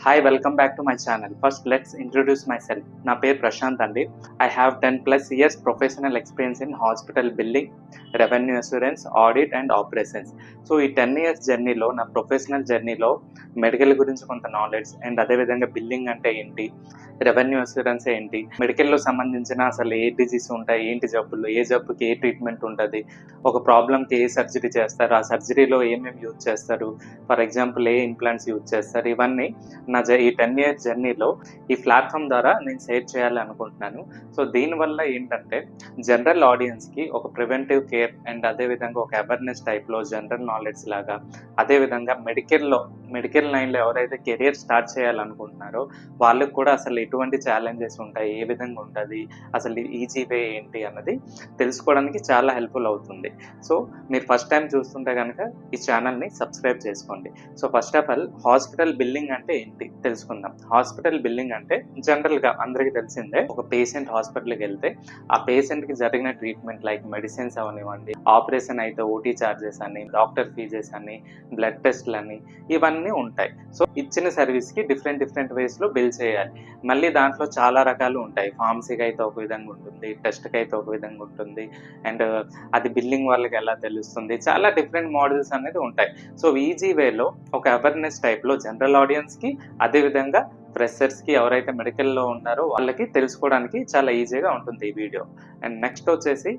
Hi welcome back to my channel first let's introduce my self నా పేరు ప్రశాంత్ అండి. I have ten plus years professional experience in hospital billing revenue assurance audit and operations so ఈ ten years జర్నీలో నా professional జర్నీలో medical గురించి కొంత knowledge and అదేవిధంగా బిల్డింగ్ అంటే ఏంటి రెవెన్యూ అసూరెన్స్ ఏంటి మెడికల్లో సంబంధించిన అసలు ఏ డిజీస్ ఉంటాయి ఏంటి జబ్బులు ఏ జబ్బుకి ఏ ట్రీట్మెంట్ ఉంటుంది ఒక ప్రాబ్లంకి ఏ సర్జరీ చేస్తారు ఆ సర్జరీలో ఏమేమి యూజ్ చేస్తారు ఫర్ ఎగ్జాంపుల్ ఏ ఇంప్లాంట్స్ యూజ్ చేస్తారు ఇవన్నీ నా జ- ఈ టెన్ ఇయర్స్ జర్నీలో ఈ ప్లాట్ఫామ్ ద్వారా నేను షేర్ చేయాలి అనుకుంటున్నాను. సో దీనివల్ల ఏంటంటే జనరల్ ఆడియన్స్కి ఒక ప్రివెంటివ్ కేర్ అండ్ అదేవిధంగా ఒక అవేర్నెస్ టైప్లో జనరల్ నాలెడ్జ్ లాగా అదేవిధంగా మెడికల్లో మెడికల్ లైన్లో ఎవరైతే కెరియర్ స్టార్ట్ చేయాలనుకుంటున్నారో వాళ్ళకు కూడా అసలు ఎటువంటి ఛాలెంజెస్ ఉంటాయి? ఏ విధంగా ఉంటుంది? అసలు ఈజీ వే ఏంటి అన్నది తెలుసుకోవడానికి చాలా హెల్ప్ఫుల్ అవుతుంది. సో మీరు ఫస్ట్ టైం చూస్తుంటే కనుక ఈ ఛానల్ని సబ్స్క్రైబ్ చేసుకోండి. So first of all hospital billing అంటే ఏంటి? తెలుసుకుందాం. హాస్పిటల్ బిల్లింగ్ అంటే జనరల్గా అందరికీ తెలిసిందే. ఒక పేషెంట్ హాస్పిటల్కి వెళ్తే ఆ పేషెంట్కి జరిగిన ట్రీట్మెంట్ లైక్ మెడిసిన్స్ అవనివ్వండి ఆపరేషన్ అయితే ఓటీ ఛార్జెస్ అని డాక్టర్ ఫీజెస్ అని బ్లడ్ టెస్ట్లు అని ఇవన్నీ ఉంటాయి. సో ఇచ్చిన సర్వీస్కి డిఫరెంట్ డిఫరెంట్ వేస్లో బిల్ చేయాలి. మళ్ళీ దాంట్లో చాలా రకాలు ఉంటాయి. ఫార్మసీకి అయితే ఒక విధంగా ఉంటుంది టెస్ట్కి అయితే ఒక విధంగా ఉంటుంది అండ్ అది బిల్లింగ్ వాళ్ళకి ఎలా తెలుస్తుంది చాలా డిఫరెంట్ మోడల్స్ అనేది ఉంటాయి. సో ఈజీ వేలో ఒక అవేర్నెస్ టైప్లో జనరల్ ఆడియన్స్కి అదేవిధంగా ఫ్రెషర్స్కి ఎవరైతే మెడికల్లో ఉన్నారో వాళ్ళకి తెలుసుకోవడానికి చాలా ఈజీగా ఉంటుంది ఈ వీడియో. అండ్ నెక్స్ట్ వచ్చేసి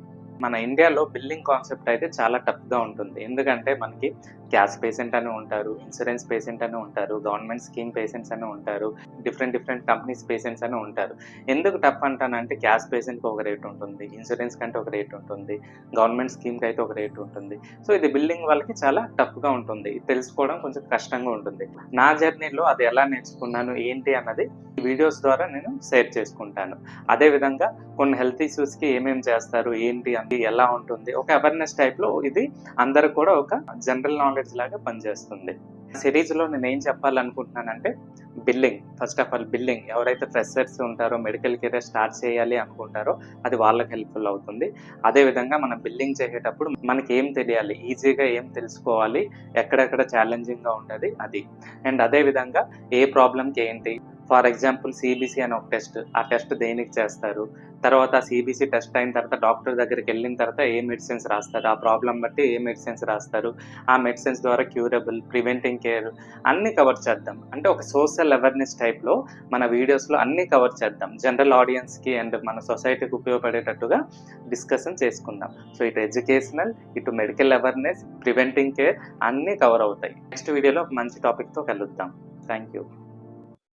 మన ఇండియాలో బిల్లింగ్ కాన్సెప్ట్ అయితే చాలా టఫ్గా ఉంటుంది. ఎందుకంటే మనకి క్యాష్ పేషెంట్ అని ఉంటారు ఇన్సూరెన్స్ పేషెంట్ అని ఉంటారు గవర్నమెంట్ స్కీమ్ పేషెంట్స్ అని ఉంటారు డిఫరెంట్ డిఫరెంట్ కంపెనీస్ పేషెంట్స్ అని ఉంటారు. ఎందుకు టఫ్ అంటానంటే క్యాష్ పేషెంట్కి ఒక రేట్ ఉంటుంది ఇన్సూరెన్స్ కంటే ఒక రేట్ ఉంటుంది గవర్నమెంట్ స్కీమ్కి అయితే ఒక రేట్ ఉంటుంది. సో ఇది బిల్లింగ్ వాళ్ళకి చాలా టఫ్గా ఉంటుంది. తెలుసుకోవడం కొంచెం కష్టంగా ఉంటుంది. నా జర్నీలో అది ఎలా నేర్చుకున్నాను ఏంటి అన్నది వీడియోస్ ద్వారా నేను షేర్ చేసుకుంటాను. అదేవిధంగా కొన్ని హెల్త్ ఇష్యూస్కి ఏమేమి చేస్తారు ఏంటి అని ఎలా ఉంటుంది? ఒక అవేర్నెస్ టైప్లో ఇది అందరు కూడా ఒక జనరల్ నాలెడ్జ్ లాగా పనిచేస్తుంది. సిరీస్లో నేను ఏం చెప్పాలనుకుంటున్నానంటే billing first of all billing ఎవరైతే ఫ్రెషర్స్ ఉంటారో మెడికల్ కెరీర్ స్టార్ట్ చేయాలి అనుకుంటారో అది వాళ్ళకి హెల్ప్ఫుల్ అవుతుంది. అదేవిధంగా మనం బిల్లింగ్ చేసేటప్పుడు మనకి ఏం తెలియాలి? ఈజీగా ఏం తెలుసుకోవాలి? ఎక్కడెక్కడ ఛాలెంజింగ్గా ఉంటుంది అది. అండ్ అదేవిధంగా ఏ ప్రాబ్లంకి ఏంటి? ఫర్ ఎగ్జాంపుల్ సిబిసి అని ఒక టెస్ట్ ఆ టెస్ట్ దేనికి చేస్తారు? తర్వాత సిబిసి టెస్ట్ అయిన తర్వాత డాక్టర్ దగ్గరికి వెళ్ళిన తర్వాత ఏ మెడిసిన్స్ రాస్తారు? ఆ ప్రాబ్లం బట్టి ఏ మెడిసిన్స్ రాస్తారు? ఆ మెడిసిన్స్ ద్వారా క్యూరబుల్ ప్రివెంటింగ్ కేర్ అన్ని కవర్ చేద్దాం. అంటే ఒక సోషల్ అవేర్నెస్ టైప్లో మన వీడియోస్లో అన్ని కవర్ చేద్దాం. జనరల్ ఆడియన్స్కి అండ్ మన సొసైటీకి ఉపయోగపడేటట్టుగా డిస్కషన్ చేసుకుందాం. సో ఇటు ఎడ్యుకేషనల్ ఇటు మెడికల్ అవేర్నెస్ ప్రివెంటింగ్ కేర్ అన్నీ కవర్ అవుతాయి. నెక్స్ట్ వీడియోలో ఒక మంచి టాపిక్తో కలుద్దాం. Thank you